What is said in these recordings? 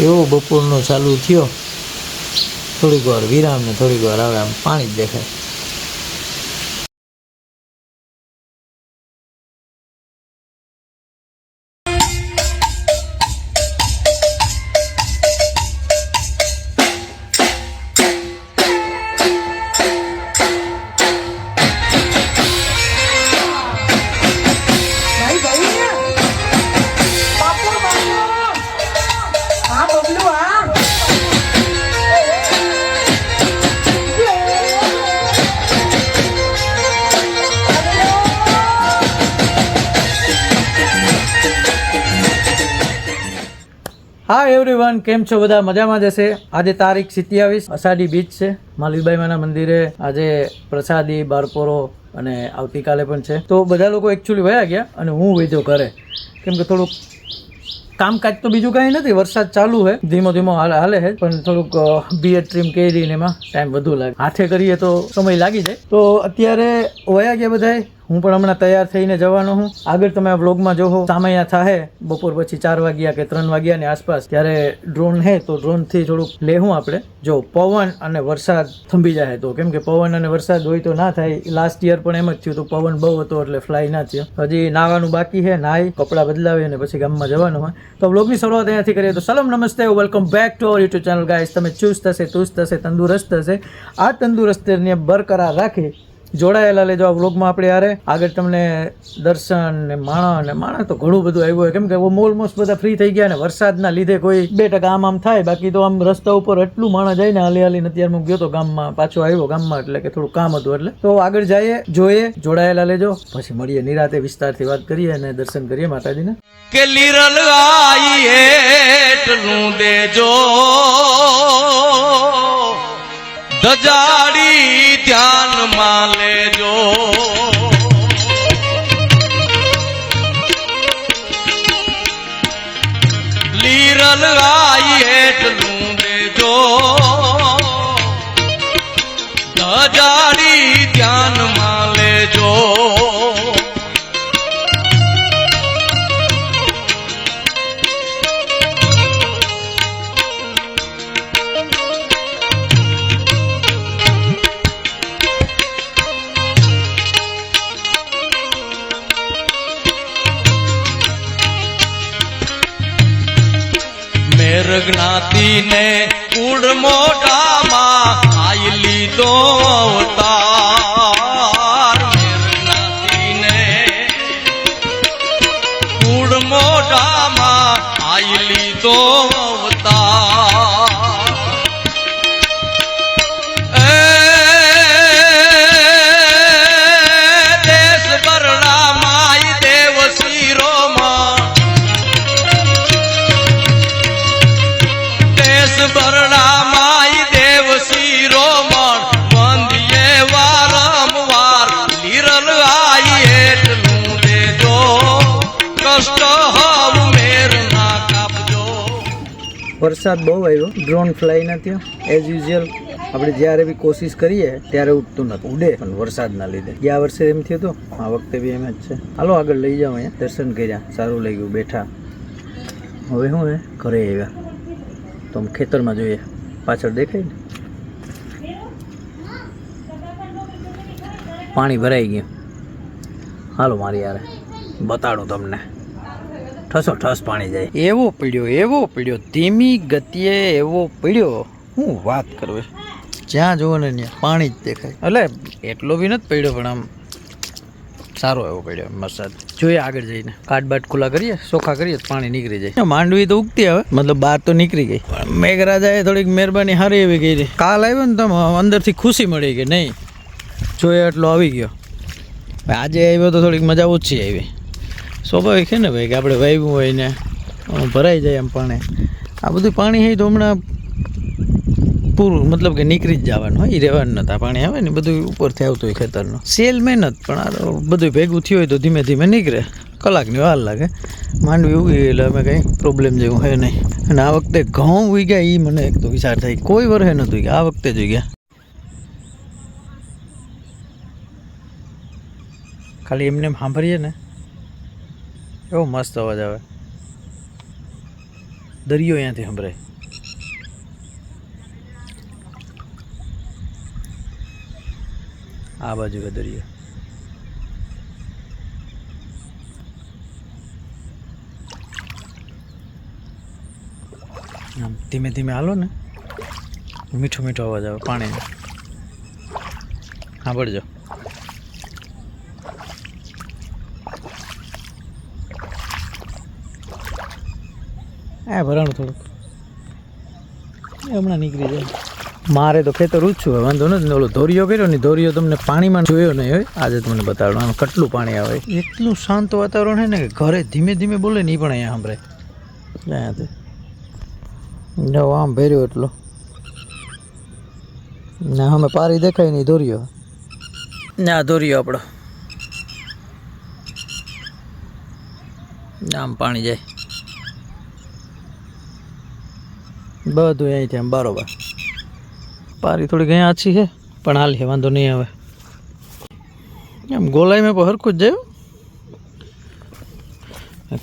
એવો બપોરનો ચાલુ થયો. થોડીક વાર વિરામ ને થોડીક વાર આવે, આમ પાણી જ દેખાય. હા એવરીવન કેમ છો બધા? મજામાં જશે આજે તારીખ સિત્યાવીસ, અષાઢી બીચ છે. માલવીબાઈમાના મંદિરે આજે પ્રસાદી બારપોરો અને આવતીકાલે પણ છે. તો બધા લોકો એકચ્યુઅલી વયા ગયા અને હું વેજો ઘરે. કેમ કે થોડુંક કામકાજ તો બીજું કાંઈ નથી, વરસાદ ચાલુ છે. ધીમો ધીમો હાલે છે, પણ થોડુંક બિયર ટ્રીમ કરીને એમાં ટાઈમ વધુ લાગે. હાથે કરીએ તો સમય લાગી જાય. તો અત્યારે વયા ગયા બધાય. હું પણ હમણાં તૈયાર થઈને જવાનો હું. આગળ તમે આ વ્લોગમાં જોહો સામૈયા થાહે. બપોર પછી ચાર વાગ્યા કે ત્રણ વાગ્યાની આસપાસ ત્યારે ડ્રોન હે તો ડ્રોનથી થોડુંક લેહું આપણે. જો પવન અને વરસાદ થંભી જાય તો. કેમ કે પવન અને વરસાદ હોય તો ના થાય. લાસ્ટ યર પણ એમ જ થયું હતું. પવન બહુ હતો એટલે ફ્લાય ના થયો. હજી નાવાનું બાકી છે નાહી કપડાં બદલાવી અને પછી ગામમાં જવાનું હોય. તો વ્લોગની શરૂઆત અહીંયાથી કરીએ તો સલામ નમસ્તે welcome back to our YouTube channel guys તમે ચુસ્ત હશે, તુસ્ત હશે, તંદુરસ્ત હશે. આ તંદુરસ્તીને બરકરાર રાખી જોડાયેલા લેજો આ વ્લોગમાં આપણે યારે. આગળ તમને દર્શન ને માણા ને માણા તો ઘણું બધું આવ્યું હોય. કેમ કે ઓલમોસ્ટ બધા ફ્રી થઈ ગયા ને વરસાદના લીધે કોઈ બે ટકા આમ આમ થાય. બાકી તો આમ રસ્તા ઉપર એટલું માણા જાય ને હાલી હાલીને અત્યારે ગયો તો ગામમાં પાછો આવ્યો, ગામમાં એટલે કે થોડું કામ હતું એટલે. તો આગળ જઈએ, જોઈએ, જોડાયેલા લેજો. પછી મળીએ નિરાતે વિસ્તારથી વાત કરીએ અને દર્શન કરીએ લીરલ આઈ દેજો. દજાડી દજાડી ધ્યાનમાં લેજો. મેર જ્ઞાતિને કુળ મોઢામાં લીધો અવતાર વરસાદ બહુ આવ્યો. ડ્રોન ફ્લાય ના થયો. એઝ યુઝ્યુઅલ આપણે જ્યારે બી કોશિશ કરીએ, ત્યારે ઉડતું નથી. ઉડે, પણ વરસાદના લીધે. ગયા વર્ષે એમ થયું હતું, આ વખતે બી એમ જ છે. હાલો, આગળ લઈ જાઓ અહીંયા. દર્શન કર્યા. સારું લઈ ગયું બેઠા. હવે હે ઘરે આવ્યા. તો આમ ખેતરમાં જોઈએ. પાછળ દેખાય ને? પાણી ભરાઈ ગયું. હાલો, મારી યાર બતાડું તમને. ઠસો ઠસ પાણી જાય. એવો પીડ્યો એવો પીડ્યો, ધીમી ગતિએ એવો પીડ્યો. હું વાત કરું જ્યાં જુઓ ને ત્યાં પાણી જ દેખાય. એટલે એટલો બી નથી પડ્યો, પણ આમ સારો એવો પડ્યો મસાજ જોઈએ આગળ જઈને. કાટ બાટ ખુલ્લા કરીએ ચોખા કરીએ પાણી નીકળી જાય. માંડવી તો ઉગતી હવે, મતલબ બહાર તો નીકળી ગઈ. મેઘરાજાએ થોડીક મહેરબાની સારી એવી કરી. કાલ આવ્યો ને તમે અંદરથી ખુશી મળી કે નહીં. જોઈએ એટલો આવી ગયો. આજે આવ્યો તો થોડીક મજા ઓછી આવી. સ્વાભાવિક છે ને ભાઈ કે આપણે વાવ્યું હોય ને ભરાઈ જાય એમ પાણી. આ બધું પાણી હોય તો હમણાં પૂરું, મતલબ કે નીકળી જ જવાનું હોય એ રહેવાનું નતા. પાણી આવે ને બધું ઉપરથી આવતું હોય ખેતરનું. સેલ મહેનત, પણ આ બધું ભેગું થયું હોય તો ધીમે ધીમે નીકળે. કલાકની વાર લાગે. માંડવી ઉગી એટલે અમે કંઈ પ્રોબ્લેમ જેવું હોય નહીં. અને આ વખતે ઘઉં ઉગ્યા એ મને એક તો વિચાર થાય કોઈ વર્ષે નહોતું ઉગ્યા આ વખતે જ ઉગ્યા ખાલી એમને સાંભળીએ ને એવો મસ્ત અવાજ આવે. દરિયો અહીંયાથી સંભળાય. આ બાજુ દરિયો? આમ ધીમે ધીમે હાલો ને. મીઠો મીઠો અવાજ આવે, પાણીનો. સાંભળજો. આ ભરાણું થોડુંક. હમણાં નીકળી જાય. મારે તો ખેતર ઉછું હોય વાંધો નથી. ઓલો ધોરિયો કર્યો ને ધોરિયો તમને પાણીમાં જોયો નહીં હોય? આજે તમને બતાવડું આમાં કેટલું પાણી આવે? એટલું શાંત વાતાવરણ છે ને કે ઘરે ધીમે ધીમે બોલે નહીં પણ અહીંયા સાંભળે. અહીંયાથી જો આમ ભેર્યો એટલો. ના અમે પારી દેખાય નહીં ધોરિયો. ના ધોરિયો આપણો. આમ પાણી જાય. બધું અહીંથી આમ બરોબર. પારી થોડી અહીંયા આછી છે, પણ હાલ છે, વાંધો નહીં આવે. એમ ગોલાઈ મેં હરખું જ જાય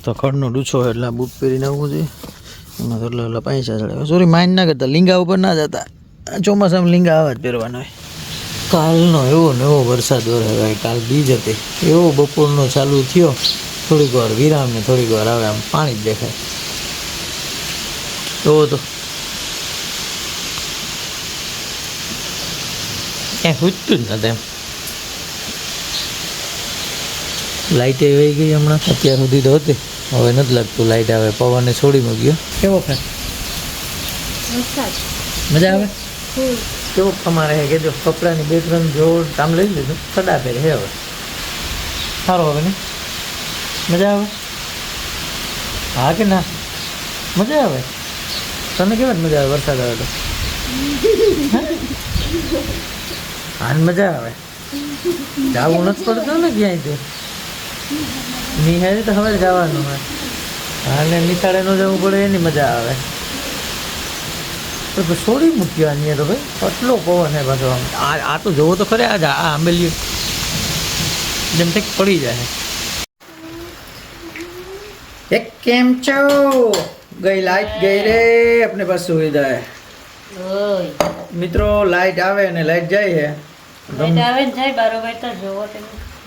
તો ખડનો ડૂછો એટલે બૂટ પહેરીને આવવું જોઈએ. એમાં તો એટલે પૈસા ચડે. સોરી માઇન્ડ ના કરતા, લીંગા ઉપર ના જતા. ચોમાસામાં લીંગા આવા જ પહેરવાના હોય. કાલનો એવો ને એવો વરસાદ વરસાય કાલ બીજ હતી. એવો બપોરનો ચાલુ થયો. થોડીક વાર વિરામ ને થોડીક વાર આવે, આમ પાણી જ દેખાય. એવો તો. ક્યાંય ખૂટતું જ નથી એમ લાઇટ વહી ગઈ હમણાં. અત્યાર સુધી તો હતી. હવે નથી લાગતું લાઇટ આવે. પવનને છોડી મૂક્યો. કેવો ફેર મજા આવે? કેવો તમારે હે કહેજો. કપડાની બે ત્રણ જોડ કામ લઈ લીધું. સડા પહેરે હે હવે. સારો હવે ને? મજા આવે? હા કે ના? મજા આવે? તને કેવા મજા આવે? વરસાદ આવે તો? હાલ મજા આવે. જવું નથી પડતું ને ક્યાંય તે નિહાળે તો હવે જવાનું હોય. હાલે નિશાળે ન જવું પડે એની મજા આવે. તો છોડી મૂક્યો આની તો ભાઈ. આટલો પવન હે પાછો આ તો જોવો તો ખરે આજ આ આંબેલી જેમ તે પડી જાય. એક કેમ છો? ગઈ લાઈટ ગઈ રે આપણે પાસે સુવિધા મિત્રો લાઈટ આવે અને લાઈટ જાય છે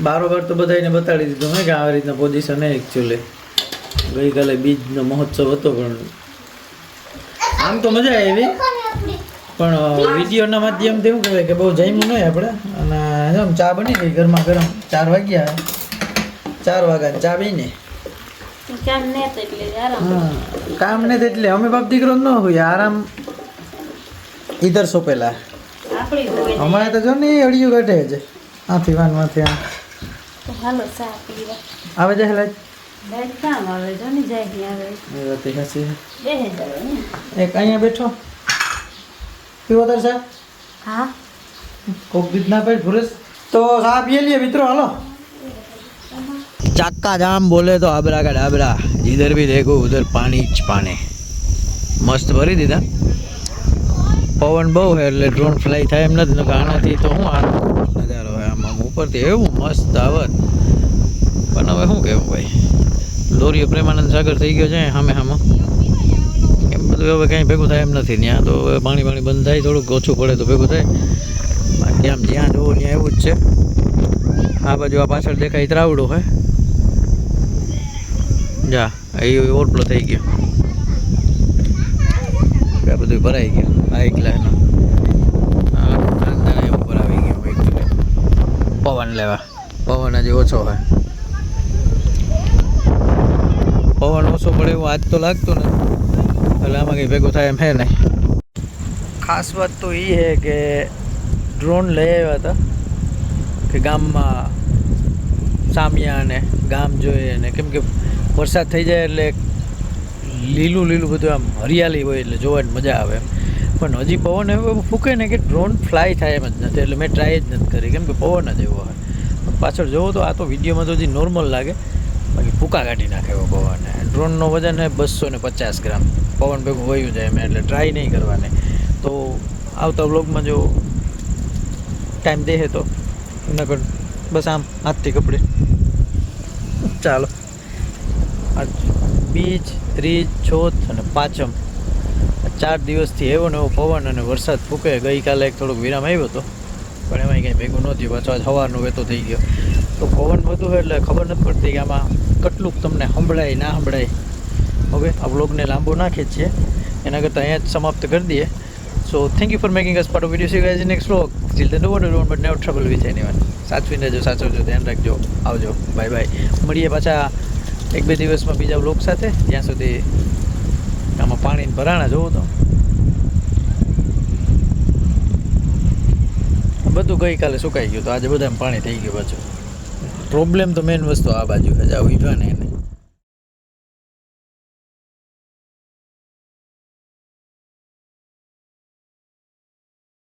બારોબાર તો બધાને બતાડી દીધું હે કે આવી રીતના પોઝિશન હે એકચ્યુઅલી ગઈકાલે બીજનો મહોત્સવ હતો પણ આમ તો મજા આવી. પણ વિડીયોના માધ્યમથી એવું કહેવાય કે બહુ જમ્યું નહીં આપણે. અને આમ ચા બની ગઈ ઘરમાં ગરમ. ચાર વાગ્યા ચાર વાગ્યા ચા બીને કામ ને એટલે અમે બાપ દીકરો ન હોય આરામ. ઈધર સોપેલા અમારે તો જો ને અડિયું ઘટે છે. આથી વાનમાંથી આવે છે હેલા એ વાત એ સાચી છે. એક અહીંયા બેઠો. પીવો તાર સાહેબ હા. કોક બીજ ના પેટ ભૂરેશ તો પીએ લીએ મિત્રો હાલો. ચાક્કા જામ બોલે તો આબરા કા ડાબરા જીધર ભી દેખો ઉધર પાણી જ પાણી. મસ્ત ભરી દીધા. પવન બહુ છે એટલે ડ્રોન ફ્લાય થાય એમ નથી આનાથી તો શું આનો નજારો હોય આમ. ઉપરથી એવું મસ્ત આવત. પણ હવે શું કહેવું ભાઈ? દોરીઓ પ્રેમાનંદ સાગર થઈ ગયો છે સામે સામે એમ બધું હવે કાંઈ ભેગું થાય એમ નથી. ત્યાં તો હવે પાણી પાણી બંધ થાય, થોડુંક ઓછું પડે તો ભેગું થાય. બાકી આમ જ્યાં જુઓ ત્યાં એવું જ છે. આ બાજુ આ પાછળ દેખાય ત્રાવડું હોય જા, એ ઓવરફ્લો થઈ ગયો. આ બધું ભરાઈ ગયું. આ એકલાનો. ઉપર આવી ગયું પવન લેવા. પવન હજી ઓછો હોય. પવન ઓછો પડે એવું આજ તો લાગતું ને એટલે આમાં કંઈ ભેગું થાય એમ હે નહીં. ખાસ વાત તો એ છે કે ડ્રોન લઈ આવ્યા હતા. કે ગામમાં સામિયા ને ગામ જોઈએ ને કેમ કે વરસાદ થઈ જાય એટલે લીલું લીલું બધું આમ હરિયાળી હોય એટલે જોવાની મજા આવે એમ. પણ હજી પવન એવો ફૂકે ને કે ડ્રોન ફ્લાય થાય એમ જ નથી, એટલે મેં ટ્રાય જ નથી કરી, કેમ કે પવન જ એવો હોય. પાછળ જોવો તો આ તો વિડીયોમાં તો હજી નોર્મલ લાગે. બાકી ફૂકા કાઢી નાખે એવો પવન. ડ્રોનનો વજન છે બસો ને પચાસ ગ્રામ. પવન ભેગું વયું જાય એમ, એટલે ટ્રાય નહીં કરવાની. તો આવતા બ્લોગમાં જો ટાઈમ દે તો, નકર બસ આમ હાથથી કપડે. ચાલો. આજ બીજ, ત્રીજ, ચોથ અને પાંચમ. ચાર દિવસથી એવો ને એવો પવન અને વરસાદ ફૂંકે. ગઈકાલે એક થોડોક વિરામ આવ્યો હતો પણ એમાં કંઈ ભેગું ન પાછો આજ હવાનો વેતો થઈ ગયો. તો પવન વધુ હોય એટલે ખબર નથી પડતી કે આમાં કેટલુંક તમને સંભળાય, ના સંભળાય. ઓકે, આ વ્લોગને લાંબો નાખીએ છીએ એના કરતાં અહીંયા જ સમાપ્ત કરી દઈએ. So thank you for making us part of video see guys next vlog still the no don't but never trouble with anyone સાચવીને રહેજો, સાચવજો, ધ્યાન રાખજો, આવજો. બાય બાય મળીએ પાછા એક બે દિવસમાં બીજા બ્લોક સાથે, જ્યાં સુધી આમાં પાણીને ભરાણા જોવું તો. બધું ગઈકાલે સુકાઈ ગયું તો આજે બધામાં પાણી થઈ ગયું પાછું. પ્રોબ્લેમ તો મેઇન વસ્તુ આ બાજુ હજા આ ઉઠવા ને